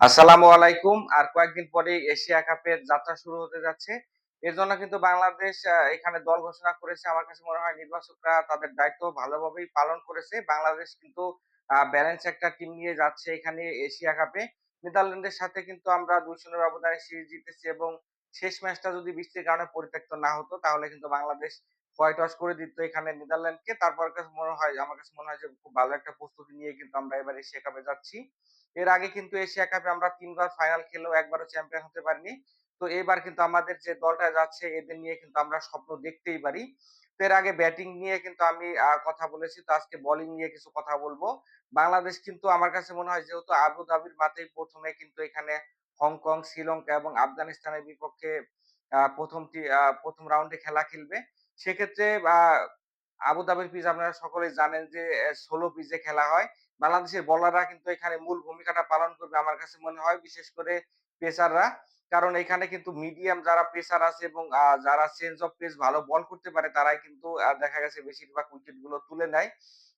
আসসালামু আলাইকুম। আর কয়েকদিন পরে এশিয়া কাপের যাত্রা শুরু হতে যাচ্ছে। এর জন্য কিন্তু বাংলাদেশ এখানে দল ঘোষণা করেছে। আমার কাছে মনে হয় নির্বাচকরা তাদের দায়িত্ব ভালোভাবেই পালন করেছে। বাংলাদেশ কিন্তু ব্যালেন্স একটা টিম নিয়ে যাচ্ছে এখানে এশিয়া কাপে। নেদারল্যান্ডের সাথে কিন্তু আমরা দুই শূন্য ব্যবধানে সিরিজ জিতেছি এবং শেষ ম্যাচটা যদি বৃষ্টির কারণে পরিত্যক্ত না হতো, তাহলে কিন্তু বাংলাদেশ হোয়াইট ওয়াশ করে দিত এখানে নেদারল্যান্ডকে তারপর কাছে মনে হয় আমার কাছে মনে হয় যে খুব ভালো একটা প্রস্তুতি নিয়ে কিন্তু আমরা এবার এশিয়া কাপে যাচ্ছি। এর আগে কিন্তু এশিয়া কাপে আমরা তিনবার ফাইনাল খেলেও একবারও চ্যাম্পিয়ন হতে পারিনি। তো এবার কিন্তু আমাদের যে দলটা যাচ্ছে এদের নিয়ে কিন্তু আমরা স্বপ্ন দেখতেই পারি। তো এর আগে ব্যাটিং নিয়ে কিন্তু আমি কথা বলেছি। তো আজকে বোলিং নিয়ে কিছু কথা বলব। বাংলাদেশ কিন্তু আমার কাছে মনে হয় যেহেতু আবু ধাবির মাঠেই প্রথমে কিন্তু এখানে হংকং শ্রীলঙ্কা এবং আফগানিস্তানের বিপক্ষে আহ, প্রথম টি- আহ, প্রথম রাউন্ডে খেলা খেলবে। সেক্ষেত্রে আবুধাবির আবু ধাবির পিচ আপনারা সকলেই জানেন যে ষোলো পিচে খেলা হয়। বাংলাদেশের বলাররা কিন্তু এখানে মূল ভূমিকাটা পালন করবে আমার কাছে মনে হয়, বিশেষ করে পেসাররা। কারণ এখানে কিন্তু মিডিয়াম যারা পেসার আছে এবং যারা চেঞ্জ অফ পেস ভালো বল করতে পারে, তারাই কিন্তু দেখা গেছে বেশিরভাগ উইকেটগুলো তুলে নেয়।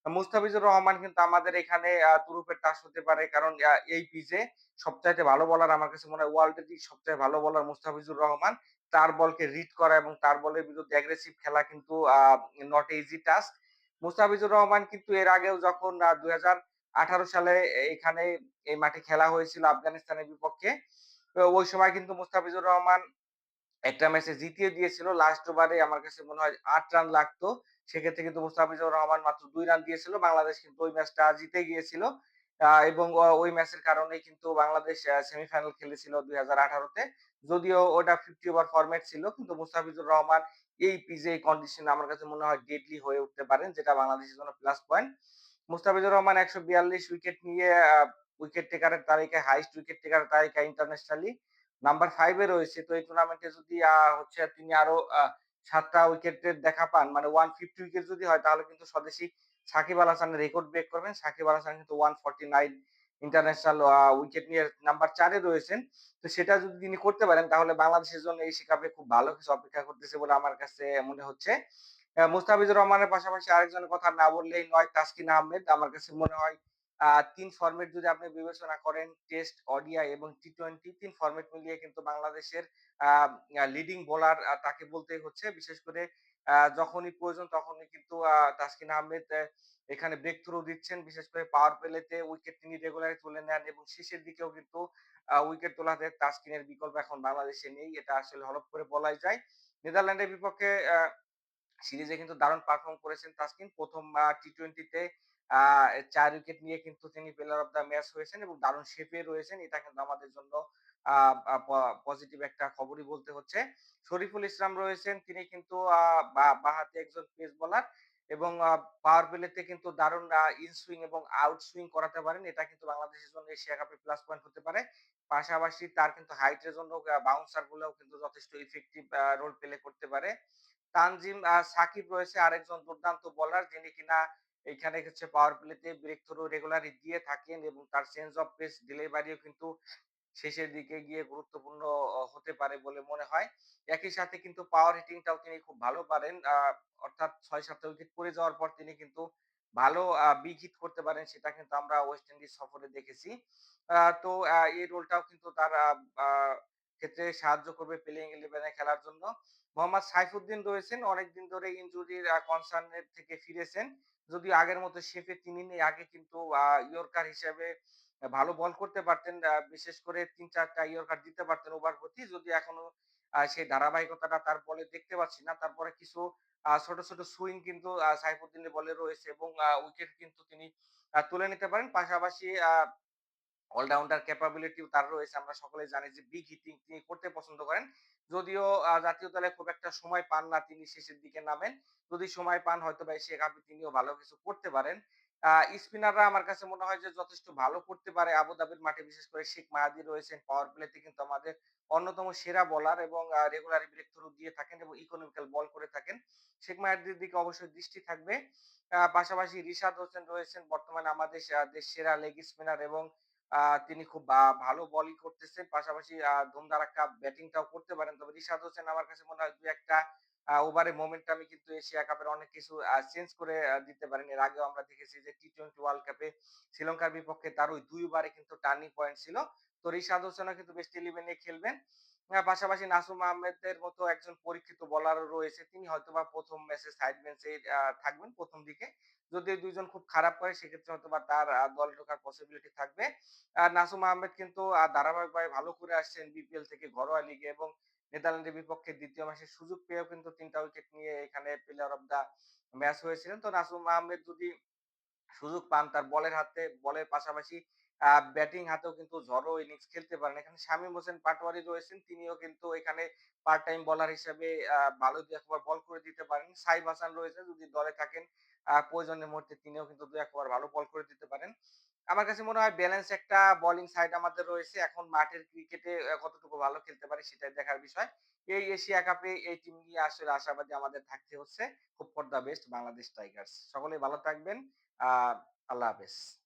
মুস্তাফিজুর রহমান কিন্তু আমাদের এখানে তুরুপের টাস হতে পারে কারণ এই পিচে সবচাইতে ভালো বলার আমার কাছে মনে হয় ওয়ার্ল্ডের সবচেয়ে ভালো বলার মুস্তাফিজুর রহমান। তার বলকে রিড করা এবং তার বলের বিরুদ্ধে অ্যাগ্রেসিভ খেলা কিন্তু not easy task Mustafizur Rahman কিন্তু এর আগেও যখন দুই হাজার আঠারো সালে এখানে এই মাঠে খেলা হয়েছিল আফগানিস্তানের বিপক্ষে ওই সময় কিন্তু মুস্তাফিজুর রহমান একটা ম্যাচে জিতিয়ে দিয়েছিল। লাস্ট ওভারে আমার কাছে মনে হয় আট রান লাগতো। সেক্ষেত্রে কিন্তু মুস্তাফিজুর রহমান মাত্র দুই রান দিয়েছিল। বাংলাদেশ কিন্তু ওই ম্যাচটা জিতে গিয়েছিল। এবং ওই ম্যাচের কারণে কিন্তু বাংলাদেশ সেমিফাইনাল খেলেছিল দুই হাজার আঠারোতে যদিও ওটা ফিফটি ওভার ফরম্যাট ছিল, কিন্তু মুস্তাফিজুর রহমান এই পিজে কন্ডিশনে আমার কাছে মনে হয় ডেডলি হয়ে উঠতে পারেন, যেটা বাংলাদেশের জন্য প্লাস পয়েন্ট মুস্তাফিজুর রহমান একশো বিয়াল্লিশ উইকেট নিয়ে উইকেট টেকারের তালিকায় হাইস্ট উইকেট টেকারের তালিকায় ইন্টারন্যাশনালি নাম্বার ফাইভে রয়েছে। তো এই টুর্নামেন্টে যদি হচ্ছে তিনি আরও সাতটা উইকেটের দেখা পান মানে ওয়ান ফিফটি উইকেট যদি হয়, তাহলে কিন্তু স্বদেশী সাকিব আল হাসানের রেকর্ড ব্রেক করবেন। সাকিব আল হাসান কিন্তু one forty nine international wicket নিয়ে নাম্বার চারে রয়েছেন। তো সেটা যদি তিনি করতে পারেন, তাহলে বাংলাদেশের জন্য এই শিকাপে খুব ভালো কিছু অপেক্ষা করতেছে বলে আমার কাছে মনে হচ্ছে। মুস্তাফিজুর রহমানের পাশাপাশি আরেকজনের কথা না বললেই নয়, তাসকিন আহমেদ। আমার কাছে মনে হয় তিন ফরম্যাট যদি আপনি বিবেচনা করেন টেস্ট ওডিআই এবং টি টোয়েন্টি তিন ফরম্যাট মিলিয়ে কিন্তু বাংলাদেশের লিডিং বোলার তাকে বলতেই হচ্ছে। বিশেষ করে যখনই প্রয়োজন তখনই কিন্তু তাসকিন আহমেদ এখানে ব্রেক থ্রু দিচ্ছেন। বিশেষ করে পাওয়ার প্লেতে উইকেট তিনি রেগুলারই তুলে নেন এবং শেষের দিকেও কিন্তু উইকেট তোলাতে তাসকিনের বিকল্প এখন বাংলাদেশে নেই। এটা আসলে হলফ করে বলাই যায়। নেদারল্যান্ডের বিপক্ষে সিরিজে কিন্তু দারুণ পারফর্ম করেছেন তাসকিন। প্রথম টি টোয়েন্টিতে চার উইকেট নিয়ে কিন্তু তিনি প্লেয়ার অফ দ্য ম্যাচ হয়েছেন এবং দারুণ শেপে রয়েছেন। এটা কিন্তু আমাদের জন্য পজিটিভ একটা খবরই বলতে হচ্ছে। শরীফুল ইসলাম রয়েছেন। তিনি কিন্তু বাঁহাতি একজন পেস বোলার এবং পাওয়ার প্লেতে কিন্তু দারুণ ইন সুইং এবং আউট সুইং করাতে পারেন। এটা কিন্তু বাংলাদেশের জন্য এশিয়া কাপে প্লাস পয়েন্ট হতে পারে। পাশাপাশি তার কিন্তু হাইটের জন্য বাউন্সার গুলোও কিন্তু যথেষ্ট ইফেক্টিভ রোল প্লে করতে পারে। তানজিম সাকিব রয়েছে আরেকজন দুর্দান্ত বোলার যিনি কিনা এখানে হচ্ছে পাওয়ার প্লেতে ব্রেক থ্রু রেগুলারই দিয়ে থাকেন এবং তার চেঞ্জ অফ পেস ডেলিভারিও কিন্তু শেষের দিকে গিয়ে গুরুত্বপূর্ণ হতে পারে বলে মনে হয়। একই সাথে কিন্তু পাওয়ার হিটিংটাও তিনি খুব ভালো পারেন। অর্থাৎ ছয় সাতটা উইকেট পড়ে যাওয়ার পর তিনি কিন্তু ভালো বিগ হিট করতে পারেন সেটা কিন্তু আমরা ওয়েস্ট ইন্ডিজ সফরে দেখেছি। তো এই রোলটাও কিন্তু তার ক্ষেত্রে সাহায্য করবে প্লেইং ইলেভেনে খেলার জন্য। মোহাম্মদ সাইফুদ্দিন রয়েছেন, অনেকদিন ধরে ইনজুরির কনসার্নের থেকে ফিরেছেন। যদিও আগের মতো শেফে তিনি নেই, আগে কিন্তু ইয়র্কার হিসেবে ভালো বল করতে পারতেন বিশেষ করে তিন চারটা ইয়র্কার দিতে পারতেন ওভার প্রতি। যদি এখনও সেই ধারাবাহিকতাটা তার বলে দেখতে পাচ্ছি না, তারপরে কিছু ছোট ছোট সুইং কিন্তু সাইফুদ্দিনের বলে রয়েছে এবং উইকেট কিন্তু তিনি তুলে নিতে পারেন। পাশাপাশি অলরাউন্ডার ক্যাপাবিলিটিও তার রয়েছে। আমরা সকলে জানি যে বিগ হিটিং তিনি করতে পছন্দ করেন। যদিও জাতীয় দলে খুব একটা সময় পান না তিনি শেষের দিকে নামেন। যদি সময় পান, হয়তো বা এশিয়া কাপে তিনিও ভালো কিছু করতে পারেন। স্পিনাররা আমার কাছে মনে হয় যে যথেষ্ট ভালো করতে পারে। আবুধাবির মাঠে বিশেষ করে শেখ মাহাদি রয়েছেন পাওয়ার প্লেতে কিন্তু আমাদের অন্যতম সেরা বলার এবং রেগুলার ব্রেক থ্রু দিয়ে থাকেন এবং ইকোনমিক্যাল বল করে থাকেন। শেখ মাহাদির দিকে অবশ্যই দৃষ্টি থাকবে। পাশাপাশি রিশাদ হোসেন রয়েছেন, বর্তমানে আমাদের সেরা লেগ স্পিনার এবং তিনি খুব ভালো বলই করতেছেন পাশাপাশি ধুমধারাক্কা ব্যাটিংটাও করতে পারেন তবে রিশাদ হোসেন আমার কাছে মনে হয় দু একটা ওভারে মোমেন্টামে কিন্তু এশিয়া কাপের অনেক কিছু চেঞ্জ করে দিতে পারেন। এর আগেও আমরা দেখেছি যে টি-টোয়েন্টি ওয়ার্ল্ড কাপে শ্রীলঙ্কার বিপক্ষে তার ওই ২ বারে কিন্তু টার্নিং পয়েন্ট ছিল। তো রিশাদ হোসেনও কিন্তু বেস্ট 11 এ খেলবেন। আ পাশাপাশি নাসুম আহমেদের মতো একজন পরীক্ষিত বোলারও রয়েছে। তিনি হয়তোবা ১ম ম্যাচে সাইড বেঞ্চে থাকবেন ১ম দিকে। যদি এই ২ জন খুব খারাপ করে, সেক্ষেত্রে হয়তোবা তার, আ, দলে ঢোকার পসিবিলিটি থাকবে। আর নাসুম আহমেদ কিন্তু ধারাবাহিকভাবে ভালো করে আসছেন বিপিএল থেকে ঘরোয়া লিগে এবং নেদারল্যান্ডের বিপক্ষে ২য় ম্যাচে সুযোগ পেয়েও কিন্তু তিনটা উইকেট নিয়ে এখানে প্লেয়ার অফ দ্যা ম্যাচ হয়েছিলেন। তো নাসুম আহমেদ যদি সুযোগ পান তার বলের হাতে, বলের পাশাপাশি ব্যাটিং হাতেও কিন্তু ঝড়ো ইনিংস খেলতে পারেন। এখানে শামীম হোসেন পাটোয়ারি রয়েছেন। তিনিও কিন্তু এখানে পার্ট টাইম বোলার হিসেবে ভালো ২-১ বার বল করে দিতে পারেন। সাইফ হাসান রয়েছে, যদি দলে থাকেন প্রয়োজনের মুহূর্তে তিনিও কিন্তু ২-১ বার ভালো বল করে দিতে পারেন। আমার কাছে মনে হয় ব্যালেন্স একটা বোলিং সাইড আমাদের রয়েছে। এখন মাঠের ক্রিকেটে কতটুকু ভালো খেলতে পারে সেটাই দেখার বিষয়। এই এশিয়া কাপে এই টিম নিয়ে আসলে আশাবাদী আমাদের থাকতে হচ্ছে। Hope for the best Bangladesh tigers. সকলেই ভালো থাকবেন। আ আল্লাহ হাফেজ।